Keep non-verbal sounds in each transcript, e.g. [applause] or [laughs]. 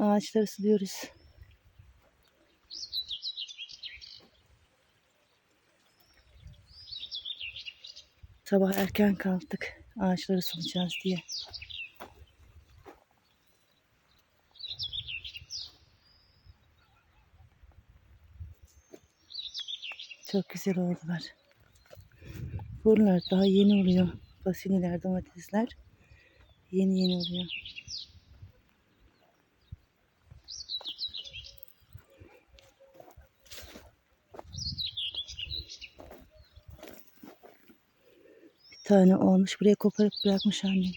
Ağaçları suluyoruz. Sabah erken kalktık. Ağaçları sulayacağız diye. Çok güzel oldular. Buralar daha yeni oluyor. Fasulyeler, domatesler yeni yeni oluyor. Tane olmuş. Buraya koparıp bırakmış annem.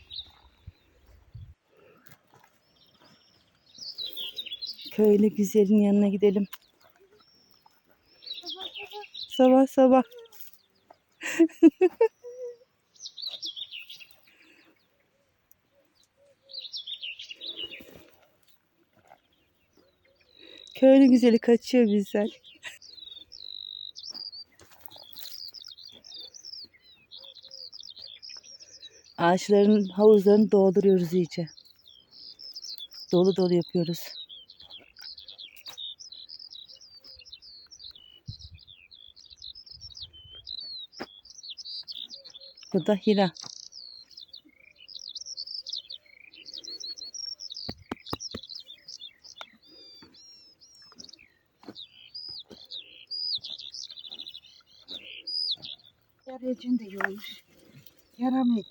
Köylü güzelin yanına gidelim. Sabah sabah. [laughs] Köylü güzeli kaçıyor bizden. Ağaçların havuzlarını dolduruyoruz iyice. Dolu dolu yapıyoruz. Bu da Hira. Yarayacın da olmuş.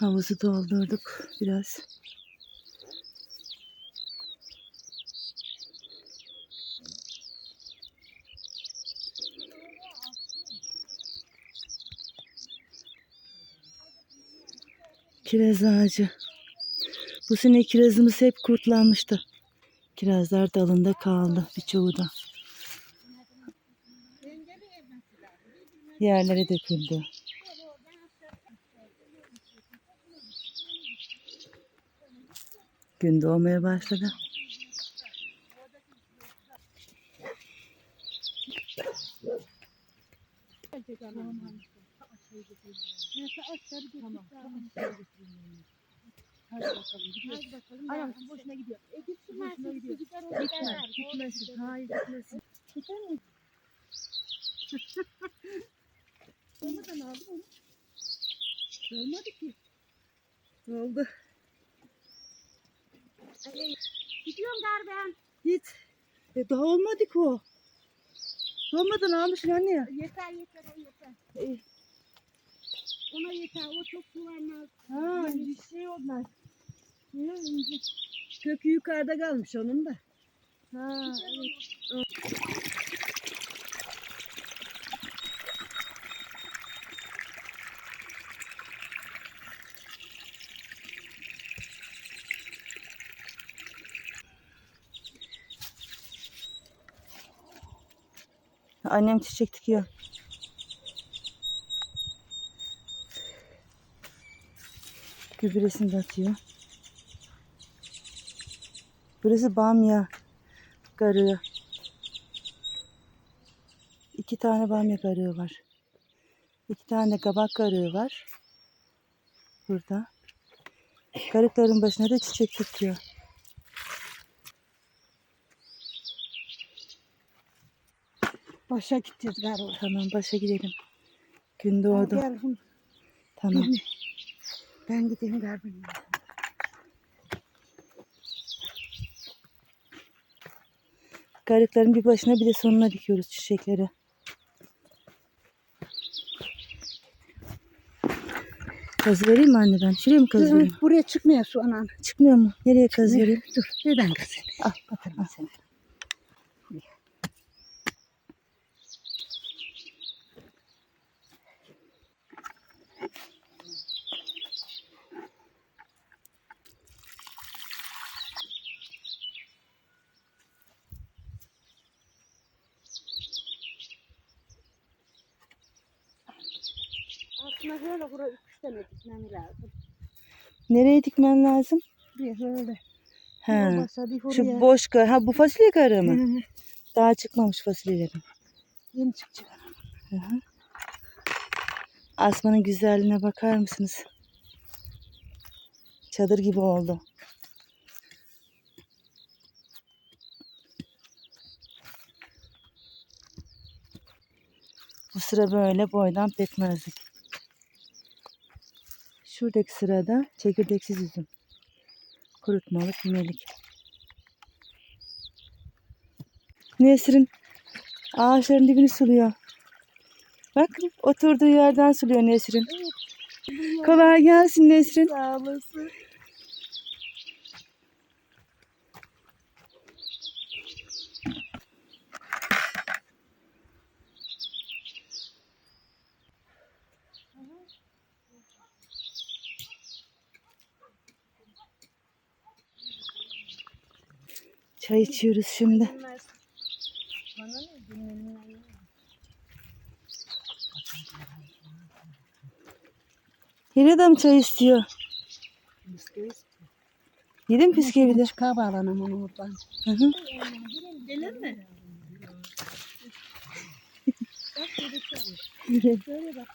Havuzu doldurduk biraz. Kiraz ağacı. Bu sene kirazımız hep kurtlanmıştı. Kirazlar dalında kaldı birçoğu da. Yerlere döküldü. Gün doğmaya başladı. Ayağım boşuna gidiyor. E gitsin boşuna gidiyor. Gitme, gitmesin. Hayır gitmesin. Gider mi? [laughs] Olmadan aldım onu. Olmadı ki. Oldu. Gidiyorum gar ben. Git. E, daha olmadı ki o. Olmadan almışsın anne ya. Yeter yeter o yeter. İyi. Ona yeter o çok kullanmaz. Ha, bir şey olmaz. Kökü yukarıda kalmış onun da. Ha evet. Annem çiçek dikiyor. Gübresini de atıyor. Burası bamya garığı. İki tane bamya garığı var. İki tane de kabak garığı var. Burada. Garıkların başına da çiçek dikiyor. Başa gideceğiz o. Tamam başa gidelim. Gün doğdu. Tamam. Ben gideyim gar benim. Garıkların bir başına bir de sonuna dikiyoruz çiçekleri. Kazı vereyim mi anne ben? Şuraya mı kazı vereyim? Buraya çıkmıyor su anan. Çıkmıyor mu? Nereye kazı vereyim? Dur. Neden kızım? Al. Bakalım al. sen. Böyle buraya üç tane dikmem lazım. Nereye dikmen lazım? Bir böyle. He. Şu oraya. boş kar. Ha bu fasulye karı mı? hı. Daha çıkmamış fasulyelerim. Yeni çıkacak. Asmanın güzelliğine bakar mısınız? Çadır gibi oldu. Bu sıra böyle boydan pekmezlik. Şuradaki sırada çekirdeksiz üzüm. Kurutmalık yemelik. Nesrin ağaçların dibini suluyor. Bak oturduğu yerden suluyor Nesrin. Kolay gelsin Nesrin. Sağ olasın. Çay içiyoruz şimdi. De mi çay istiyor? Yedim bisküvi de. Çıkar bağlanam onu oradan. Hı hı. Gelir mi? Şöyle bak.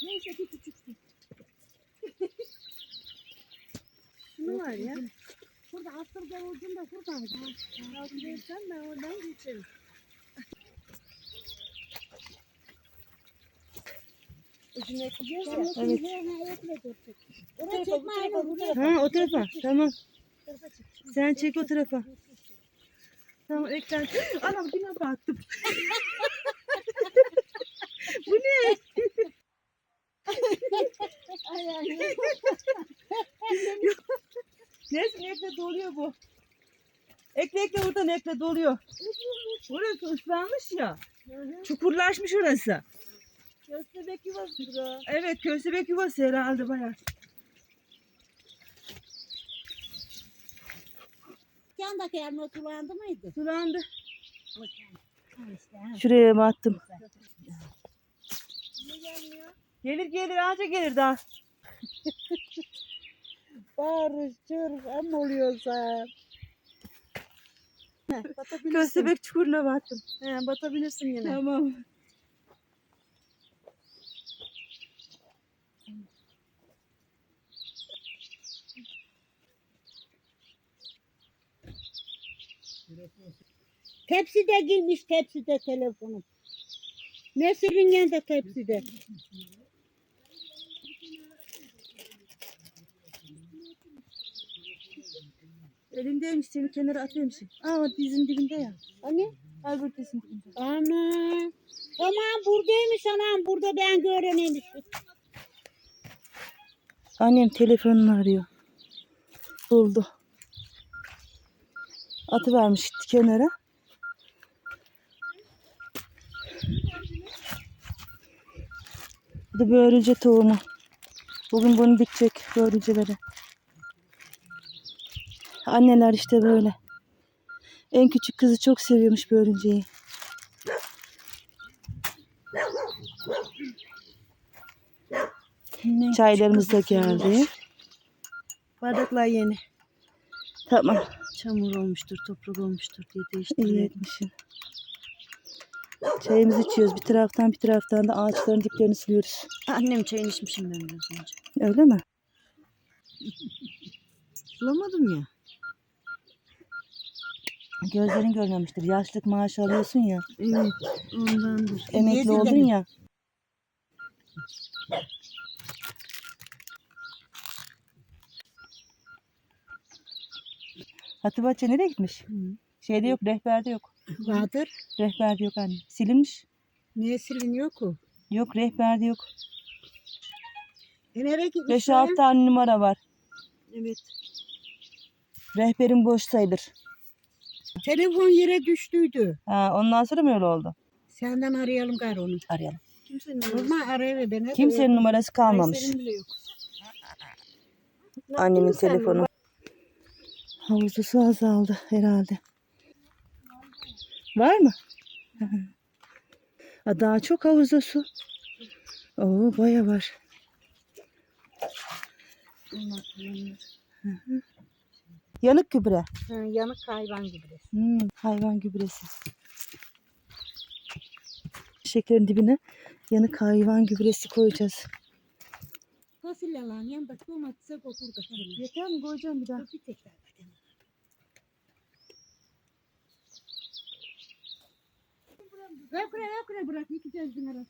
[laughs] Neyse ki küçüksün. Şunu var ya. Burada Asırgen ucunda buradan. Altındaysan ben oradan geçerim. Ucunu ekleyeceğiz ya. Evet. Oraya çekme aynı buraya. Ha o tarafa. Tamam. Sen çek o tarafa. Tamam ekran. [laughs] Anam yine baktım. [laughs] Bu ne? [laughs] Neyse ekle doluyor bu. Ekle ekle buradan ekle doluyor. Burası ıslanmış ya. Çukurlaşmış orası. Köstebek yuvasıdır o. Evet köstebek yuvası herhalde bayağı. Yandaki yerine sulandı mıydı? Sulandı. Şuraya mı attım? Gelir gelir anca gelir daha. [laughs] Barış, çığır, ama oluyorsa. Batabilirsin. Köstebek çukuruna battım. He, batabilirsin yine. Tamam. Tepside girmiş tepside telefonum. Nesrin de tepside. Elimdeymiş seni kenara atıyormuşum. Aa dizin dibinde ya. Hani? Albert dizin dibinde. Ana. Tamam buradaymış anam. Burada ben görememişim. Annem telefonunu arıyor. Buldu. Atı vermiş kenara. Bu da börülce tohumu. Bugün bunu dikecek börülceleri. Anneler işte böyle. En küçük kızı çok seviyormuş börülceyi. Çaylarımız da geldi. Bardaklar yeni. Tamam. Çamur olmuştur, toprak olmuştur diye İyi değiştirdim. Çayımızı içiyoruz. Bir taraftan bir taraftan da ağaçların diplerini suluyoruz. Annem çayını içmişim ben biraz önce. Öyle mi? Bulamadım ya. Gözlerin görmemiştir. Yaşlık maaş alıyorsun ya. Evet, ondandır. Emekli oldun ya. Hatice nereye gitmiş? Hı. Şeyde yok, rehberde yok. Vardır. Rehberde yok anne. Silinmiş. Niye siliniyor ki? Yok, rehberde yok. E nereye gitmiş? 5-6 tane numara var. Evet. Rehberin boş sayılır. Telefon yere düştüydü. Ha, ondan sonra mı öyle oldu? Senden arayalım gar onu. Arayalım. Kimsenin Normal arayalım beni. Kimsenin numarası kalmamış. Aysel'in bile yok. Ne Annemin yaptın sen telefonu. Havuzu su azaldı herhalde. Var mı? Aa, Daha çok havuzda su. Oo baya var. Yanık gübre. Ha, yanık hayvan gibi. Hmm, hayvan gübresi. Şekerin dibine yanık hayvan gübresi koyacağız. Fasulye lan yan bak domatese kokur da. Yeter mi koyacağım bir daha? Bir tek daha bakayım. Ver buraya ver buraya bırak yıkayacağız bunları.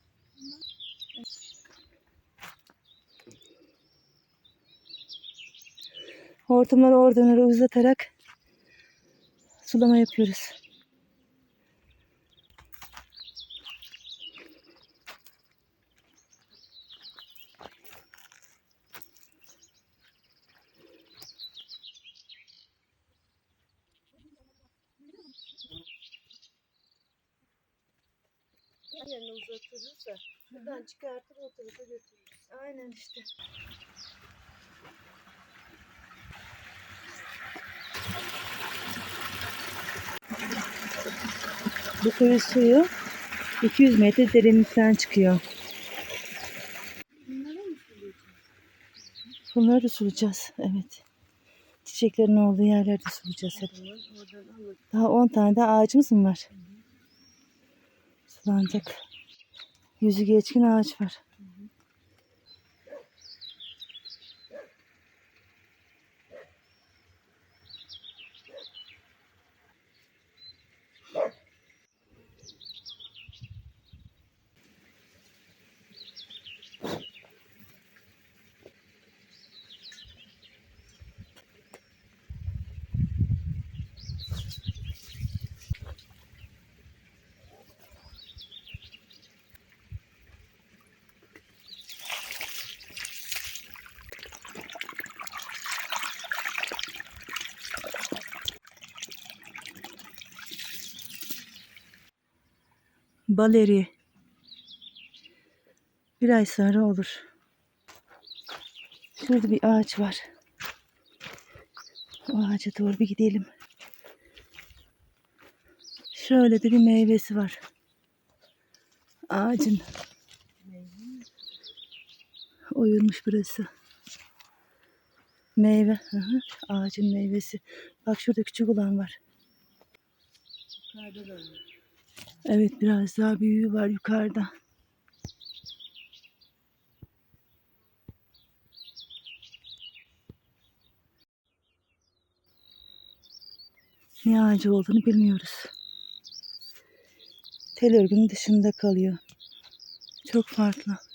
Hortumları oradan oraya uzatarak sulama yapıyoruz. Yerine uzatılırsa buradan çıkartıp o tarafa götürürüz. Aynen işte. Bu kuyu suyu 200 metre derinlikten çıkıyor. Bunları da sulayacağız. Evet. Çiçeklerin olduğu yerlerde sulayacağız hep. Daha 10 tane de ağacımız mı var? Sulanacak. Yüzü geçkin ağaç var. Baleri. Bir ay sonra olur. Şurada bir ağaç var. O ağaca doğru bir gidelim. Şöyle de bir meyvesi var. Ağacın. Oyulmuş burası. Meyve. Hı hı. Ağacın meyvesi. Bak şurada küçük olan var. Yukarıda da var. Evet biraz daha büyüğü var yukarıda. Ne ağacı olduğunu bilmiyoruz. Tel örgünün dışında kalıyor. Çok farklı.